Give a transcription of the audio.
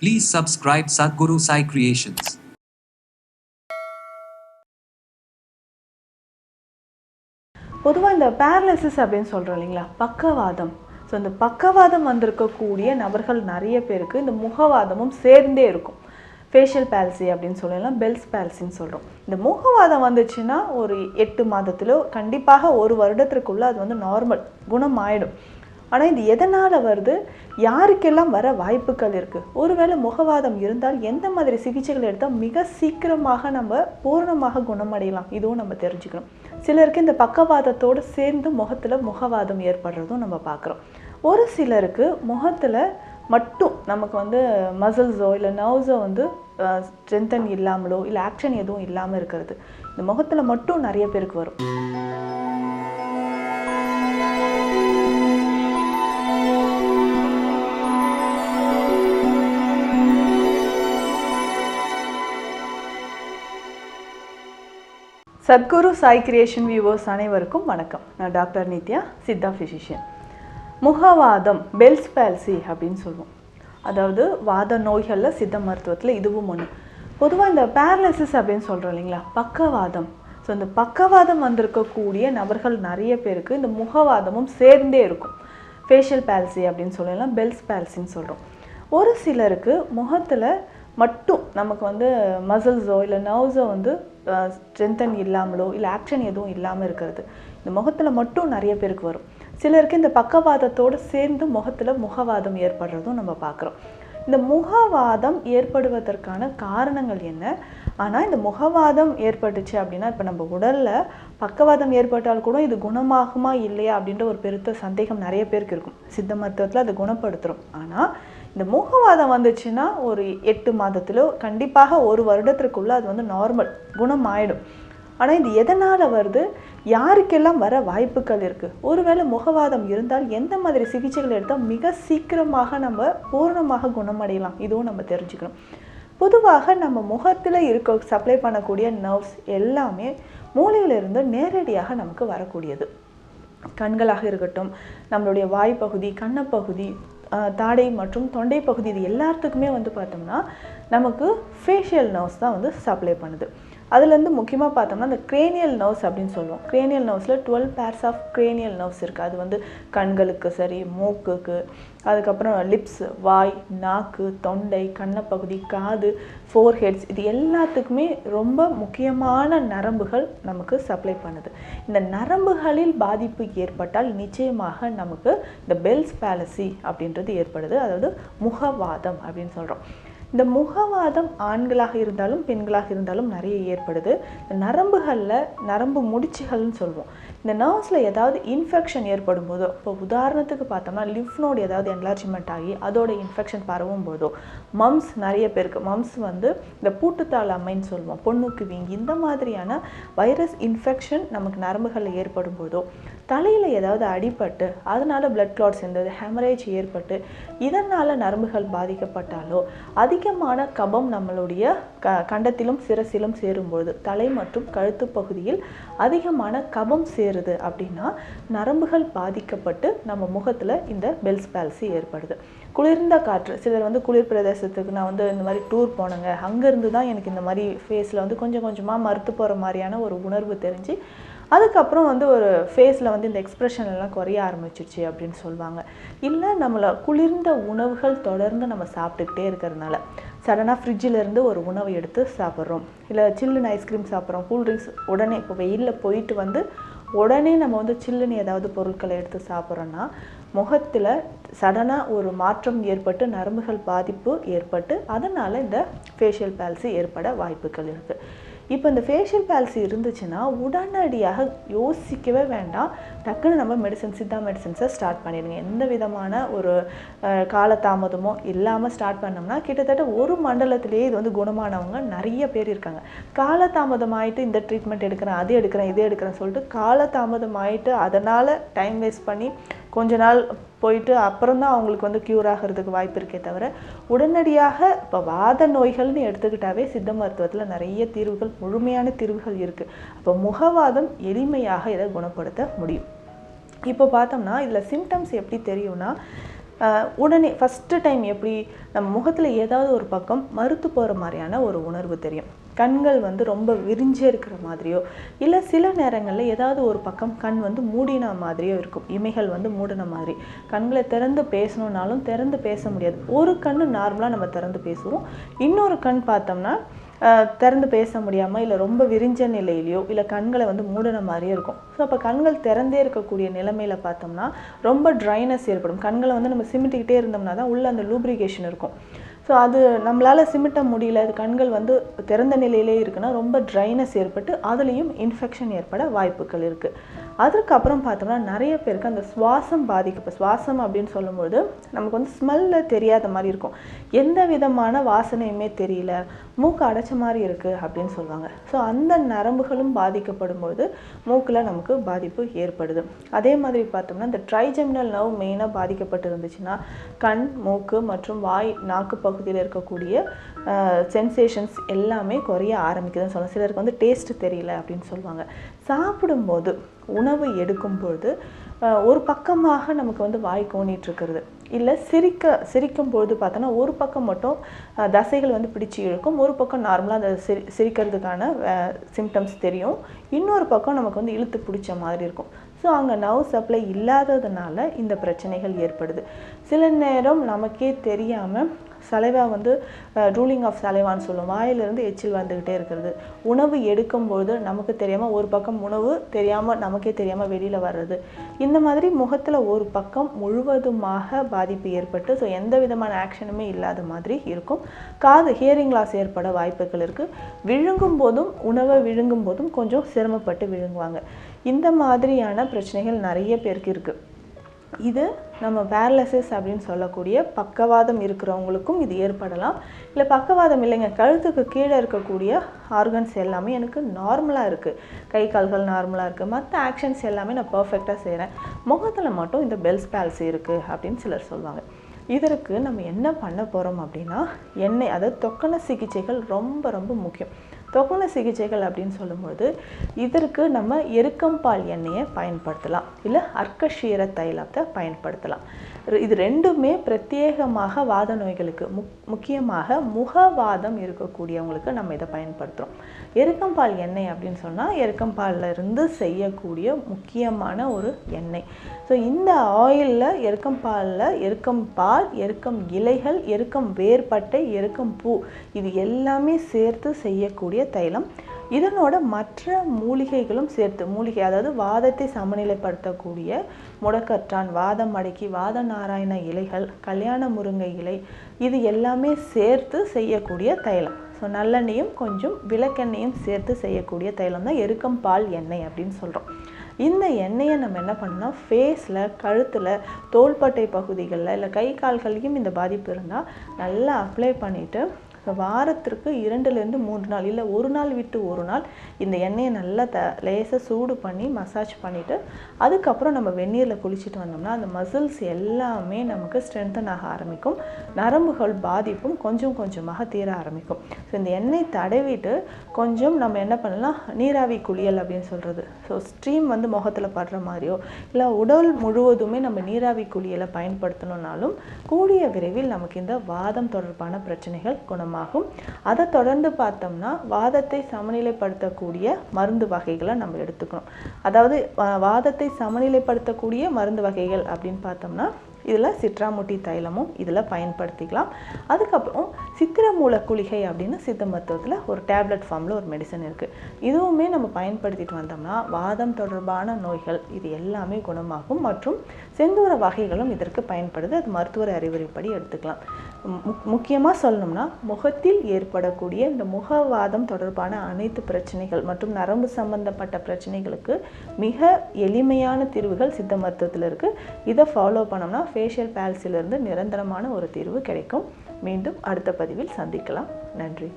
Please subscribe Sadhguru Sai Creations. பொதுவாக இந்த paralysis அப்படின்னு சொல்கிறோம் இல்லைங்களா? பக்கவாதம். ஸோ இந்த பக்கவாதம் வந்திருக்கக்கூடிய நபர்கள் நிறைய பேருக்கு இந்த முகவாதமும் சேர்ந்தே இருக்கும். ஃபேஷியல் பேல்சி அப்படின்னு சொல்லலாம் பெல்ஸ் பேல்சின்னு சொல்கிறோம் இந்த முகவாதம் வந்துச்சுன்னா ஒரு எட்டு மாதத்திலோ கண்டிப்பாக ஒரு வருடத்திற்குள்ளே அது வந்து நார்மல் குணம் ஆயிடும் ஆனால் இது எதனால் வருது? யாருக்கெல்லாம் வர வாய்ப்புகள் இருக்குது ஒருவேளை முகவாதம் இருந்தால் எந்த மாதிரி சிகிச்சைகள் எடுத்தால் மிக சீக்கிரமாக நம்ம பூரணமாக குணமடையலாம்? இதுவும் நம்ம தெரிஞ்சுக்கணும். சிலருக்கு இந்த பக்கவாதத்தோடு சேர்ந்து முகத்தில் முகவாதம் ஏற்படுறதும் நம்ம பார்க்குறோம். ஒரு சிலருக்கு முகத்தில் மட்டும் நமக்கு வந்து மசில்ஸோ இல்லை நர்வ்ஸோ வந்து ஸ்ட்ரென்தன் இல்லாமலோ இல்லை ஆக்ஷன் எதுவும் இல்லாமல் இருக்கிறது. இந்த முகத்தில் மட்டும் நிறைய பேருக்கு வரும். சத்குரு சாய் கிரியேஷன் வியூவர்ஸ் அனைவருக்கும் வணக்கம். நான் டாக்டர் நித்யா சித்தா ஃபிசிஷியன் முகவாதம் பெல்ஸ் பேல்சி அப்படின்னு சொல்லுவோம். அதாவது வாத நோய்களில் சித்த மருத்துவத்தில் இதுவும் ஒன்று பொதுவாக இந்த பேரலிசிஸ் அப்படின்னு சொல்கிறோம் இல்லைங்களா? பக்கவாதம். ஸோ இந்த பக்கவாதம் வந்திருக்கக்கூடிய நபர்கள் நிறைய பேருக்கு இந்த முகவாதமும் சேர்ந்தே இருக்கும். ஃபேஷியல் பேல்சி அப்படின்னு சொல்லலாம் பெல்ஸ் பேல்சின்னு சொல்கிறோம் ஒரு சிலருக்கு முகத்தில் மட்டும் நமக்கு வந்து மசில்ஸோ இல்லை நர்வ்ஸோ வந்து ஸ்ட்ரென்தன் இல்லாமலோ இல்லை ஆக்ஷன் எதுவும் இல்லாமல் இருக்கிறது. இந்த முகத்தில் மட்டும் நிறைய பேருக்கு வரும். சிலருக்கு இந்த பக்கவாதத்தோடு சேர்ந்து முகத்தில் முகவாதம் ஏற்படுறதும் நம்ம பார்க்குறோம். இந்த முகவாதம் ஏற்படுவதற்கான காரணங்கள் என்ன? ஆனால் இந்த முகவாதம் ஏற்பட்டுச்சு அப்படின்னா இப்போ நம்ம உடலில் பக்கவாதம் ஏற்பட்டால் கூட இது குணமாகுமா இல்லையா அப்படின்ற ஒரு பெருத்த சந்தேகம் நிறைய பேருக்கு இருக்கும். சித்த மருத்துவத்தில் அதை குணப்படுத்துகிறோம் ஆனால் இந்த முகவாதம் வந்துச்சுன்னா ஒரு எட்டு மாதத்திலோ கண்டிப்பாக ஒரு வருடத்திற்குள்ளே அது வந்து நார்மல் குணம் ஆயிடும் ஆனால் இது எதனால் வருது? யாருக்கெல்லாம் வர வாய்ப்புகள் இருக்குது ஒருவேளை முகவாதம் இருந்தால் எந்த மாதிரி சிகிச்சைகள் எடுத்தால் மிக சீக்கிரமாக நம்ம பூர்ணமாக குணமடையலாம்? இதுவும் நம்ம தெரிஞ்சுக்கணும். பொதுவாக நம்ம முகத்தில் இருக்க சப்ளை பண்ணக்கூடிய நர்வ்ஸ் எல்லாமே மூளையிலிருந்து நேரடியாக நமக்கு வரக்கூடியது. கண்களாக இருக்கட்டும் நம்மளுடைய வாய்ப்பகுதி கண்ணப்பகுதி தாடை மற்றும் தொண்டை பகுதி இது எல்லாத்துக்குமே வந்து பார்த்தோம்னா நமக்கு ஃபேஷியல் நர்வ்ஸ் தான் வந்து சப்ளை பண்ணுது. அதுலேருந்து முக்கியமாக பார்த்தோம்னா அந்த கிரேனியல் நர்வ்ஸ் அப்படின்னு சொல்லுவோம். Cranial நர்வ்ஸில் twelve pairs of cranial nerves இருக்குது அது வந்து கண்களுக்கு சரி மூக்குக்கு அதுக்கப்புறம் லிப்ஸ் வாய் நாக்கு தொண்டை கண்ணப்பகுதி காது ஃபோர் ஹெட்ஸ் இது எல்லாத்துக்குமே ரொம்ப முக்கியமான நரம்புகள் நமக்கு சப்ளை பண்ணுது. இந்த நரம்புகளில் பாதிப்பு ஏற்பட்டால் நிச்சயமாக நமக்கு இந்த பெல்ஸ் பேலசி அப்படின்றது ஏற்படுது. அதாவது முகவாதம் அப்படின்னு சொல்கிறோம் இந்த முகவாதம் ஆண்களாக இருந்தாலும் பெண்களாக இருந்தாலும் நிறைய ஏற்படுது. இந்த நரம்புகளில் நரம்பு முடிச்சுகள்னு சொல்லுவோம் இந்த நர்வ்ஸில் ஏதாவது இன்ஃபெக்ஷன் ஏற்படும் போதோ இப்போ உதாரணத்துக்கு பார்த்தோம்னா லிஃப் நோடு ஏதாவது என்லார்ஜ்மெண்ட் ஆகி அதோட இன்ஃபெக்ஷன் பரவும் போதோ மம்ஸ் நிறைய பேருக்கு மம்ஸ் வந்து இந்த பூட்டுத்தாள் அம்மைன்னு சொல்லுவோம் பொண்ணுக்கு வீங்கி இந்த மாதிரியான வைரஸ் இன்ஃபெக்ஷன் நமக்கு நரம்புகளில் ஏற்படும் போதோ தலையில் ஏதாவது அடிபட்டு அதனால் பிளட் கிளாட்ஸ் இருந்தது ஹெமரேஜ் ஏற்பட்டு இதனால் நரம்புகள் பாதிக்கப்பட்டாலோ அதிகமான கபம் நம்மளுடைய க கண்டத்திலும் சிரசிலும் சேரும்பொழுது தலை மற்றும் கழுத்து பகுதியில் அதிகமான கபம் சேருது அப்படின்னா நரம்புகள் பாதிக்கப்பட்டு நம்ம முகத்தில் இந்த பெல்ஸ் பேல்சி ஏற்படுது. குளிர்ந்த காற்று சிலர் வந்து குளிர் பிரதேசத்துக்கு நான் வந்து இந்த மாதிரி டூர் போனேங்க. அங்கேருந்து தான் எனக்கு இந்த மாதிரி ஃபேஸில் வந்து கொஞ்சம் கொஞ்சமாக மறுத்து போகிற மாதிரியான ஒரு உணர்வு தெரிஞ்சு அதுக்கப்புறம் வந்து ஒரு ஃபேஸில் வந்து இந்த எக்ஸ்ப்ரெஷன் எல்லாம் குறைய ஆரம்பிச்சிருச்சு அப்படின்னு சொல்லுவாங்க. இல்லை நம்மளை குளிர்ந்த உணவுகள் தொடர்ந்து நம்ம சாப்பிட்டுக்கிட்டே இருக்கிறதுனால சடனாக ஃப்ரிட்ஜிலேருந்து ஒரு உணவை எடுத்து சாப்பிட்றோம். இல்லை சில்லுன்னு ஐஸ்கிரீம் சாப்பிட்றோம். கூல்ட்ரிங்க்ஸ் உடனே இப்போ வெயிலில் போயிட்டு வந்து உடனே நம்ம வந்து சில்லுன்னு ஏதாவது பொருட்களை எடுத்து சாப்பிட்றோன்னா முகத்தில் சடனாக ஒரு மாற்றம் ஏற்பட்டு நரம்புகள் பாதிப்பு ஏற்பட்டு அதனால் இந்த ஃபேஷியல் பேல்சி ஏற்பட வாய்ப்புகள் இருக்குது இப்போ இந்த ஃபேஷியல் பால்சி இருந்துச்சுன்னா உடனடியாக யோசிக்கவே வேண்டாம். டக்குன்னு நம்ம மெடிசன் சித்தா மெடிசன்ஸை ஸ்டார்ட் பண்ணிடுங்க. எந்த விதமான ஒரு காலதாமதமோ இல்லாமல் ஸ்டார்ட் பண்ணோம்னா கிட்டத்தட்ட ஒரு மண்டலத்திலேயே இது வந்து குணமானவங்க நிறைய பேர் இருக்காங்க. காலதாமதமாயிட்டு இந்த ட்ரீட்மெண்ட் எடுக்கிறேன் அது எடுக்கிறேன் இது எடுக்கிறேன்னு சொல்லிட்டு காலதாமதமாயிட்டு அதனால் டைம் வேஸ்ட் பண்ணி கொஞ்ச நாள் போயிட்டு அப்புறம் தான் அவங்களுக்கு வந்து க்யூர் ஆகிறதுக்கு வாய்ப்பு இருக்கே தவிர உடனடியாக இப்போ வாத நோய்கள்னு எடுத்துக்கிட்டாவே சித்த மருத்துவத்தில் நிறைய தீர்வுகள் முழுமையான தீர்வுகள் இருக்குது அப்போ முகவாதம் எளிமையாக இதை குணப்படுத்த முடியும். இப்போ பார்த்தோம்னா இதில் சிம்டம்ஸ் எப்படி தெரியும்னா உடனே ஃபஸ்ட்டு டைம் எப்படி நம்ம முகத்தில் ஏதாவது ஒரு பக்கம் மறுத்து போகிற மாதிரியான ஒரு உணர்வு தெரியும். கண்கள் வந்து ரொம்ப விரிஞ்சே இருக்கிற மாதிரியோ இல்லை சில நேரங்களில் ஏதாவது ஒரு பக்கம் கண் வந்து மூடின மாதிரியோ இருக்கும். இமைகள் வந்து மூடின மாதிரி. கண்களை திறந்து பேசணுன்னாலும் திறந்து பேச முடியாது. ஒரு கண் நார்மலாக நம்ம திறந்து பேசுவோம் இன்னொரு கண் பார்த்தோம்னா திறந்து பேச முடியாமல் இல்லை ரொம்ப விரிஞ்ச நிலையிலையோ இல்லை கண்களை வந்து மூடின மாதிரியே இருக்கும். ஸோ அப்போ கண்கள் திறந்தே இருக்கக்கூடிய நிலைமையில் பார்த்தோம்னா ரொம்ப ட்ரைனஸ் ஏற்படும். கண்களை வந்து நம்ம சிமிட்டிக்கிட்டே இருந்தோம்னா தான் உள்ளே அந்த லூப்ரிகேஷன் இருக்கும். ஸோ அது நம்மளால் சிமிட்ட முடியல. அது கண்கள் வந்து திறந்த நிலையிலே இருக்குன்னா ரொம்ப ட்ரைனஸ் ஏற்பட்டு அதுலேயும் இன்ஃபெக்ஷன் ஏற்பட வாய்ப்புகள் இருக்குது அதுக்கப்புறம் பார்த்தோம்னா நிறைய பேருக்கு அந்த சுவாசம் பாதிக்கப்ப சுவாசம் அப்படின்னு சொல்லும்போது நமக்கு வந்து ஸ்மெல்ல தெரியாத மாதிரி இருக்கும். எந்த விதமான வாசனையுமே தெரியல. மூக்கு அடைச்ச மாதிரி இருக்குது அப்படின்னு சொல்லுவாங்க. ஸோ அந்த நரம்புகளும் பாதிக்கப்படும் போது மூக்கில் நமக்கு பாதிப்பு ஏற்படுது. அதே மாதிரி பார்த்தோம்னா இந்த ட்ரைஜெமினல் நர்வ் மெயினாக பாதிக்கப்பட்டு இருந்துச்சுன்னா கண் மூக்கு மற்றும் வாய் நாக்கு பகுதி பகுதியில் இருக்கக்கூடிய சென்சேஷன்ஸ் எல்லாமே குறைய ஆரம்பிக்குதுன்னு சொல்லலாம் சிலருக்கு வந்து டேஸ்ட் தெரியல அப்படின்னு சொல்லுவாங்க. சாப்பிடும்போது உணவு எடுக்கும்பொழுது ஒரு பக்கமாக நமக்கு வந்து வாய் கோணிட்டு இல்லை சிரிக்க சிரிக்கும் பொழுது பார்த்தோன்னா ஒரு பக்கம் மட்டும் தசைகள் வந்து பிடிச்சி இழுக்கும். ஒரு பக்கம் நார்மலாக அந்த சிரி சிரிக்கிறதுக்கான சிம்டம்ஸ் தெரியும். இன்னொரு பக்கம் நமக்கு வந்து இழுத்து பிடிச்ச மாதிரி இருக்கும். ஸோ அங்கே நவ் சப்ளை இல்லாததுனால இந்த பிரச்சனைகள் ஏற்படுது. சில நேரம் நமக்கே தெரியாமல் சலைவா வந்து ரூலிங் ஆஃப் சலைவான்னு சொல்லுவோம் வாயிலிருந்து எச்சில் வந்துக்கிட்டே இருக்கிறது. உணவு எடுக்கும்போது நமக்கு தெரியாமல் ஒரு பக்கம் உணவு தெரியாமல் நமக்கே தெரியாமல் வெளியில் வர்றது. இந்த மாதிரி முகத்தில் ஒரு பக்கம் முழுவதுமாக பாதிப்பு ஏற்பட்டு ஸோ எந்த விதமான ஆக்ஷனுமே இல்லாத மாதிரி இருக்கும். காது ஹியரிங் லாஸ் ஏற்பட வாய்ப்புகள் இருக்குது விழுங்கும் போதும் உணவை விழுங்கும் போதும் கொஞ்சம் சிரமப்பட்டு விழுங்குவாங்க. இந்த மாதிரியான பிரச்சனைகள் நிறைய பேருக்கு இருக்குது இது நம்ம பேரலசிஸ் அப்படின்னு சொல்லக்கூடிய பக்கவாதம் இருக்கிறவங்களுக்கும் இது ஏற்படலாம். இல்லை பக்கவாதம் இல்லைங்க. கழுத்துக்கு கீழே இருக்கக்கூடிய ஆர்கன்ஸ் எல்லாமே எனக்கு நார்மலாக இருக்குது கை கால்கள் நார்மலாக இருக்குது மற்ற ஆக்ஷன்ஸ் எல்லாமே நான் பர்ஃபெக்டாக செய்கிறேன் முகத்தில் மட்டும் இந்த பெல்ஸ் பேல்ஸ் இருக்குது அப்படின்னு சிலர் சொல்லுவாங்க இதற்கு நம்ம என்ன பண்ண போகிறோம் அப்படின்னா எண்ணெய் அதாவது தொக்கன சிகிச்சைகள் ரொம்ப ரொம்ப முக்கியம். தொக்கன சிகிச்சைகள் அப்படின்னு சொல்லும்போது இதற்கு நம்ம எருக்கம்பால் எண்ணெயை பயன்படுத்தலாம். இல்லை அர்க்கஷீர தைலத்தை பயன்படுத்தலாம். இது- இது ரெண்டுமே பிரத்யேகமாக வாத நோய்களுக்கு முக் முக்கியமாக முகவாதம் இருக்கக்கூடியவங்களுக்கு நம்ம இதை பயன்படுத்துகிறோம் எருக்கம்பால் எண்ணெய் அப்படின்னு சொன்னால் எருக்கம்பாலில் இருந்து செய்யக்கூடிய முக்கியமான ஒரு எண்ணெய். ஸோ இந்த ஆயிலில் எருக்கம்பாலில் எருக்கம்பால் எருக்கம் இலைகள் எருக்கம் வேர்பட்டை எருக்கம் பூ இது எல்லாமே சேர்த்து செய்யக்கூடிய தைலம். இதனோட மற்ற மூலிகைகளும் சேர்த்து மூலிகை அதாவது வாதத்தை சமநிலைப்படுத்தக்கூடிய முடக்கற்றான் வாதம் அடக்கி வாத நாராயண இலைகள் கல்யாண முருங்கை இலை இது எல்லாமே சேர்த்து செய்யக்கூடிய தைலம். ஸோ நல்லெண்ணெயும் கொஞ்சம் விளக்கெண்ணெயும் சேர்த்து செய்யக்கூடிய தைலம் தான் எருக்கம் பால் எண்ணெய் அப்படின்னு சொல்கிறோம் இந்த எண்ணெயை நம்ம என்ன பண்ணோம்னா ஃபேஸில் கழுத்தில் தோள்பட்டை பகுதிகளில் இல்லை கை கால்களையும் இந்த பாதிப்பு இருந்தால் நல்லா அப்ளை பண்ணிவிட்டு வாரத்திற்கு இரண்டுலேருந்து மூன்று நாள் இல்லை ஒரு நாள் விட்டு ஒரு நாள் இந்த எண்ணெயை நல்லா த லேசாக சூடு பண்ணி மசாஜ் பண்ணிவிட்டு அதுக்கப்புறம் நம்ம வெந்நீரில் குளிச்சுட்டு வந்தோம்னா அந்த மசில்ஸ் எல்லாமே நமக்கு ஸ்ட்ரென்தன் ஆக ஆரம்பிக்கும். நரம்புகள் பாதிப்பும் கொஞ்சம் கொஞ்சமாக தீர ஆரம்பிக்கும். ஸோ இந்த எண்ணெய் தடவிட்டு கொஞ்சம் நம்ம என்ன பண்ணலாம்? நீராவி குளியல் அப்படின்னு சொல்கிறது ஸோ ஸ்ட்ரீம் வந்து முகத்தில் படுற மாதிரியோ இல்லை உடல் முழுவதுமே நம்ம நீராவி குளியலை பயன்படுத்தணும்னாலும் கூடிய விரைவில் நமக்கு இந்த வாதம் தொடர்பான பிரச்சனைகள் குணமாக குணமாகும் அதை தொடர்ந்து பார்த்தோம்னா வாதத்தை சமநிலைப்படுத்தக்கூடிய மருந்து வகைகளை நம்ம எடுத்துக்கணும். அதாவது வாதத்தை சமநிலைப்படுத்தக்கூடிய மருந்து வகைகள் அப்படின்னு பார்த்தோம்னா இதில் சிட்ராமுட்டி தைலமும் இதில் பயன்படுத்திக்கலாம். அதுக்கப்புறம் சித்திரமூல குளிகை அப்படின்னு சித்த மருத்துவத்தில் ஒரு டேப்லெட் ஃபார்மில் ஒரு மெடிசன் இருக்குது இதுவுமே நம்ம பயன்படுத்திட்டு வந்தோம்னா வாதம் தொடர்பான நோய்கள் இது எல்லாமே குணமாகும். மற்றும் செந்தூர வகைகளும் இதற்கு பயன்படுது. அது மருத்துவர் அறிவுரைப்படி எடுத்துக்கலாம். முக்கியமாக சொல்லணும்னா முகத்தில் ஏற்படக்கூடிய இந்த முகவாதம் தொடர்பான அனைத்து பிரச்சனைகள் மற்றும் நரம்பு சம்பந்தப்பட்ட பிரச்சனைகளுக்கு மிக எளிமையான தீர்வுகள் சித்த மருத்துவத்தில் இருக்குது இதை ஃபாலோ பண்ணோம்னா ஃபேஷியல் பேல்ஸிலிருந்து நிரந்தரமான ஒரு தீர்வு கிடைக்கும். மீண்டும் அடுத்த பதிவில் சந்திக்கலாம். நன்றி.